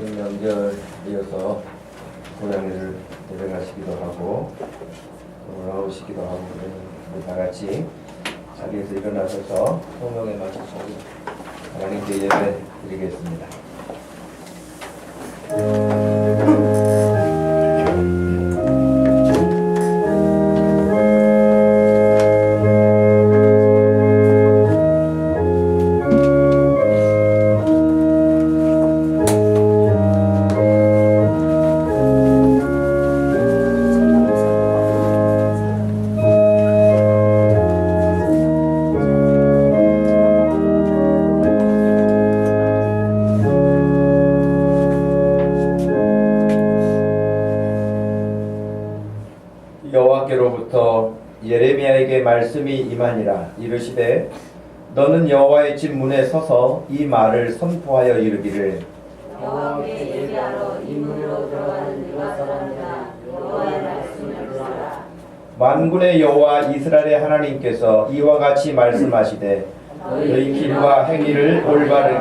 지금 명절이어서 고향을 내려가시기도 하고 돌아오시기도 하고 우리 다 같이 자리에서 일어나셔서 소명에 맞춰서 하나님께 예배 드리겠습니다. 말씀이 임하니라. 이르시되 너는 여호와의 집 문에 서서 이 말을 선포하여 이르기를. 여호와께 예배하러 이 문으로 들어가는 유다 사람들아 여호와의 말씀을 들으라. 만군의 여호와 이스라엘의 하나님께서 이와 같이 말씀하시되 너희 길과 행위를 올바르게.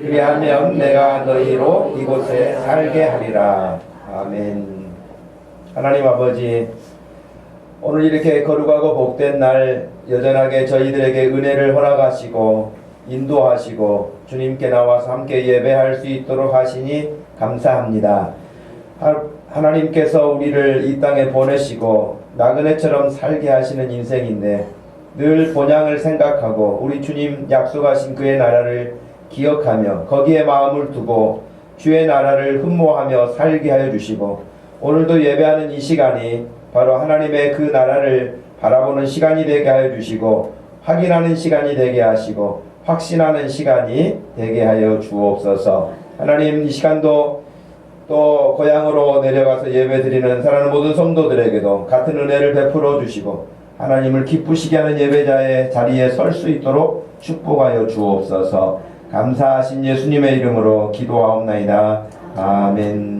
그리하면 내가 너희로 이곳에 살게 하리라. 아멘. 하나님 아버지 오늘 이렇게 거룩하고 복된 날 여전하게 저희들에게 은혜를 허락하시고 인도하시고 주님께 나와서 함께 예배할 수 있도록 하시니 감사합니다. 하- 하나님께서 우리를 이 땅에 보내시고 나그네처럼 살게 하시는 인생인데 늘 본향을 생각하고 우리 주님 약속하신 그의 나라를 기억하며 거기에 마음을 두고 주의 나라를 흠모하며 살게 하여 주시고 오늘도 예배하는 이 시간이 바로 하나님의 그 나라를 바라보는 시간이 되게 하여 주시고 확인하는 시간이 되게 하시고 확신하는 시간이 되게 하여 주옵소서. 하나님 이 시간도 또 고향으로 내려가서 예배드리는 사랑하는 모든 성도들에게도 같은 은혜를 베풀어 주시고 하나님을 기쁘시게 하는 예배자의 자리에 설 수 있도록 축복하여 주옵소서. 감사하신 예수님의 이름으로 기도하옵나이다. 아멘.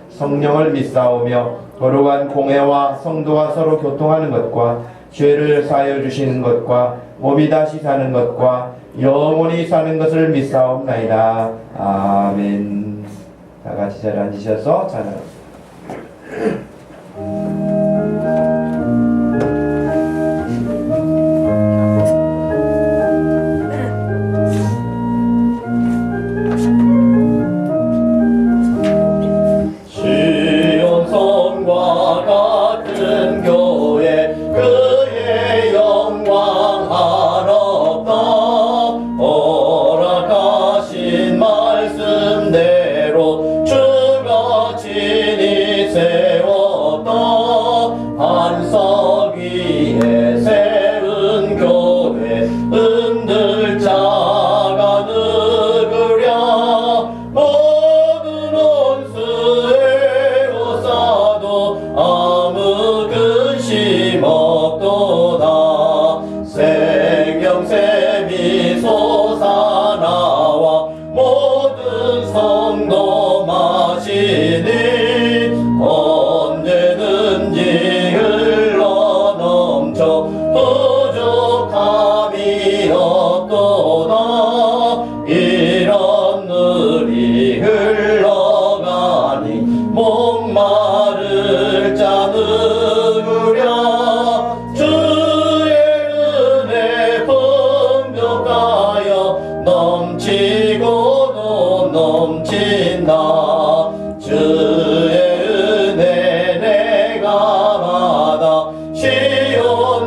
성령을 믿사오며 거룩한 공회와 성도가 서로 교통하는 것과 죄를 사하여 주시는 것과 몸이 다시 사는 것과 영원히 사는 것을 믿사옵나이다. 아멘. 다 같이 잘 앉으셔서 찬양 마시니 언제든지 흘러 넘쳐 부족함이 없도다. 이런 물이 흘러가니 목마를 자누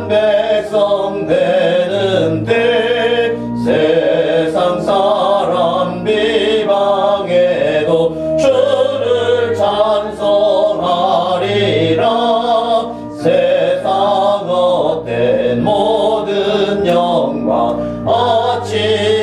한 백성 되는데 세상 사람 비방에도 주를 찬송하리라. 세상 어된 모든 영광 어찌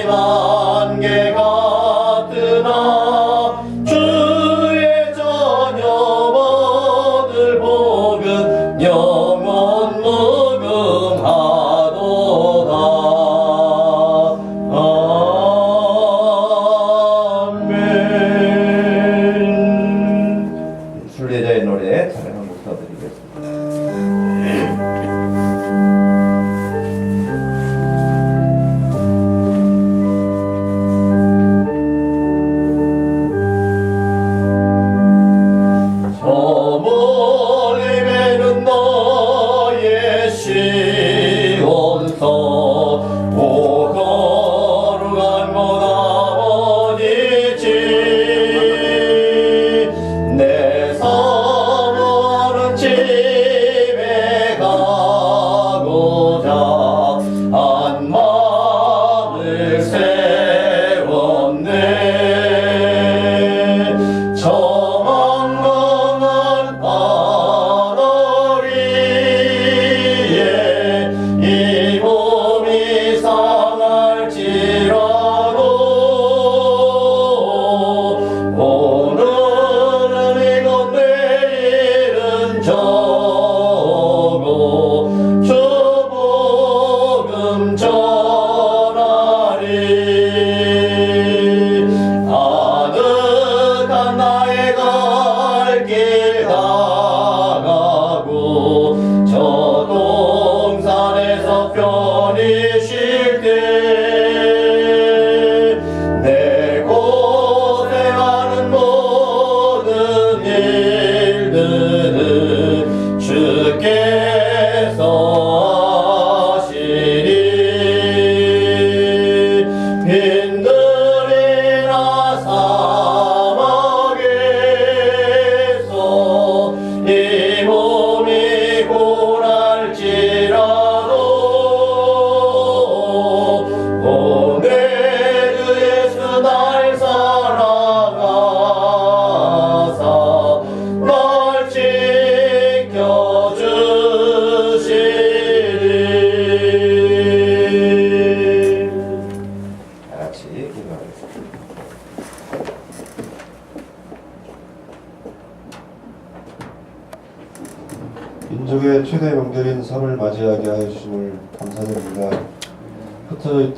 사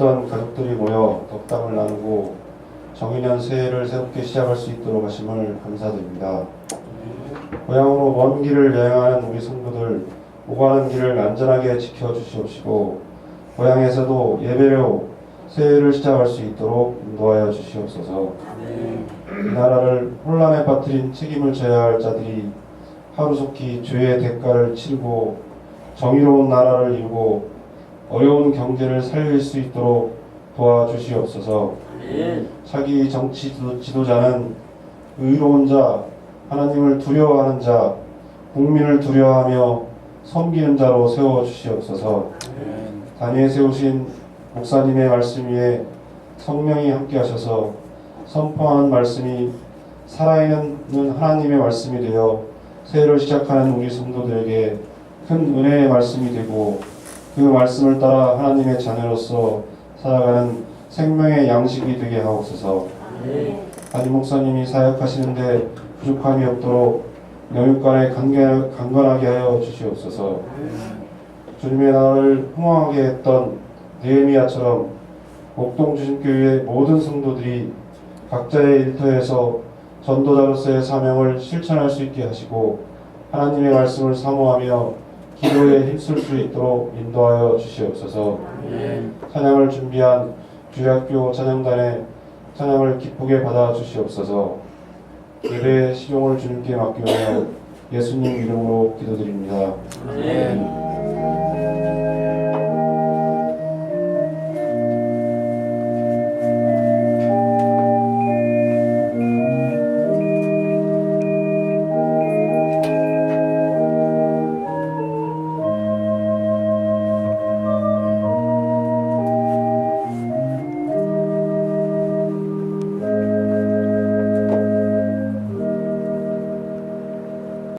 있던 가족들이 모여 덕담을 나누고 정인년 새해를 새롭게 시작할 수 있도록 하심을 감사드립니다. 고향으로 먼 길을 여행하는 우리 성도들 오가는 길을 안전하게 지켜주시옵시고 고향에서도 예배로 새해를 시작할 수 있도록 인도하여 주시옵소서. 이 나라를 혼란에 빠뜨린 책임을 져야 할 자들이 하루속히 죄의 대가를 치르고 정의로운 나라를 이루고 어려운 경제를 살릴 수 있도록 도와주시옵소서. 차기 정치 지도- 지도자는 의로운 자, 하나님을 두려워하는 자, 국민을 두려워하며 섬기는 자로 세워 주시옵소서. 단위에 세우신 목사님의 말씀 위에 성령이 함께하셔서 선포한 말씀이 살아있는 하나님의 말씀이 되어 새해를 시작하는 우리 성도들에게 큰 은혜의 말씀이 되고 그 말씀을 따라 하나님의 자녀로서 살아가는 생명의 양식이 되게 하옵소서. 담임 목사님이 사역하시는데 부족함이 없도록 영육간에 강건하게 하여 주시옵소서. 주님의 나라를 흥왕하게 했던 느헤미야처럼 목동 주신교회 모든 성도들이 각자의 일터에서 전도자로서의 사명을 실천할 수 있게 하시고 하나님의 말씀을 사모하며 기도에 힘쓸 수 있도록 인도하여 주시옵소서. 찬양을 준비한 주학교 찬양단의 찬양을 기쁘게 받아 주시옵소서. 예배의 시종을 주님께 맡기며 예수님 이름으로 기도드립니다. 아멘.